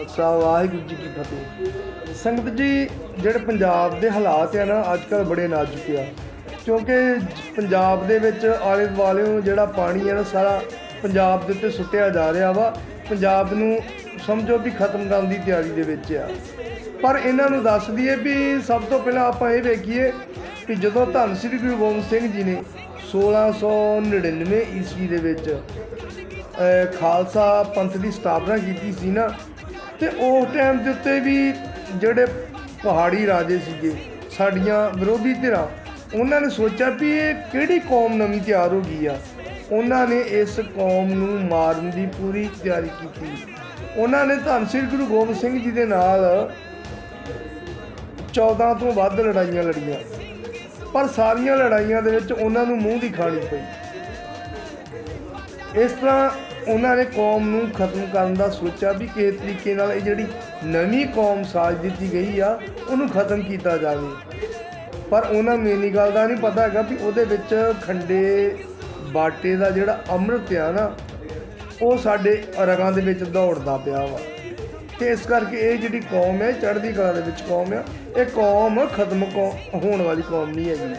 ਅੱਛਾ, ਵਾਹਿਗੁਰੂ ਜੀ ਕੀ ਫਤਿਹ। ਸੰਗਤ ਜੀ, ਜਿਹੜੇ ਪੰਜਾਬ ਦੇ ਹਾਲਾਤ ਆ ਨਾ ਅੱਜ ਕੱਲ ਬੜੇ ਨਾਜ਼ੁਕ ਆ। ਕਿਉਂਕਿ ਪੰਜਾਬ ਦੇ ਵਿੱਚ ਆਲੇ ਦੁਆਲੇ ਜਿਹੜਾ ਪਾਣੀ ਆ ਨਾ, ਸਾਰਾ ਪੰਜਾਬ ਦੇ ਉੱਤੇ ਸੁੱਟਿਆ ਜਾ ਰਿਹਾ ਵਾ। ਪੰਜਾਬ ਨੂੰ ਸਮਝੋ ਵੀ ਖਤਮ ਕਰਨ ਦੀ ਤਿਆਰੀ ਦੇ ਵਿੱਚ ਆ। ਪਰ ਇਹਨਾਂ ਨੂੰ ਦੱਸ ਦਈਏ ਵੀ ਸਭ ਤੋਂ ਪਹਿਲਾਂ ਆਪਾਂ ਇਹ ਵੇਖੀਏ ਕਿ ਜਦੋਂ ਧੰਨ ਸ੍ਰੀ ਗੁਰੂ ਗੋਬਿੰਦ ਸਿੰਘ ਜੀ ਨੇ 1699 ਈਸਵੀ ਦੇ ਵਿੱਚ ਖਾਲਸਾ ਪੰਥ ਦੀ ਸਥਾਪਨਾ ਕੀਤੀ ਸੀ ਨਾ ਤੇ ਉਸ ਟਾਈਮ ਦੇ ਉੱਤੇ ਵੀ ਜਿਹੜੇ ਪਹਾੜੀ ਰਾਜੇ ਸੀਗੇ, ਸਾਡੀਆਂ ਵਿਰੋਧੀ ਧਿਰਾਂ, ਉਹਨਾਂ ਨੇ ਸੋਚਿਆ ਵੀ ਇਹ ਕਿਹੜੀ ਕੌਮ ਨਵੀਂ ਤਿਆਰ ਹੋ ਗਈ ਆ। ਉਹਨਾਂ ਨੇ ਇਸ ਕੌਮ ਨੂੰ ਮਾਰਨ ਦੀ ਪੂਰੀ ਤਿਆਰੀ ਕੀਤੀ। ਉਹਨਾਂ ਨੇ ਧੰਨ ਸ੍ਰੀ ਗੁਰੂ ਗੋਬਿੰਦ ਸਿੰਘ ਜੀ ਦੇ ਨਾਲ 14 ਤੋਂ ਵੱਧ ਲੜਾਈਆਂ ਲੜੀਆਂ। ਪਰ ਸਾਰੀਆਂ ਲੜਾਈਆਂ ਦੇ ਵਿੱਚ ਉਹਨਾਂ ਨੂੰ ਮੂੰਹ ਦੀ ਖਾਣੀ ਪਈ। ਇਸ ਤਰ੍ਹਾਂ ਉਹਨਾਂ ਨੇ ਕੌਮ ਨੂੰ ਖਤਮ ਕਰਨ ਦਾ ਸੋਚਿਆ ਵੀ ਕਿਸੇ ਤਰੀਕੇ ਨਾਲ ਇਹ ਜਿਹੜੀ ਨਵੀਂ ਕੌਮ ਸਾਜ ਦਿੱਤੀ ਗਈ ਆ, ਉਹਨੂੰ ਖਤਮ ਕੀਤਾ ਜਾਵੇ। ਪਰ ਉਹਨਾਂ ਨੂੰ ਇੰਨੀ ਗੱਲ ਦਾ ਨਹੀਂ ਪਤਾ ਹੈਗਾ ਵੀ ਉਹਦੇ ਵਿੱਚ ਖੰਡੇ ਬਾਟੇ ਦਾ ਜਿਹੜਾ ਅੰਮ੍ਰਿਤ ਆ ਨਾ, ਉਹ ਸਾਡੇ ਰਗਾਂ ਦੇ ਵਿੱਚ ਦੌੜਦਾ ਪਿਆ ਵਾ। ਤੇ ਇਸ ਕਰਕੇ ਇਹ ਜਿਹੜੀ ਕੌਮ ਹੈ, ਚੜ੍ਹਦੀ ਕਲਾ ਦੇ ਵਿੱਚ ਕੌਮ ਆ, ਇਹ ਕੌਮ ਖਤਮ ਕੌ- ਹੋਣ ਵਾਲੀ ਕੌਮ ਨਹੀਂ ਹੈਗੀ।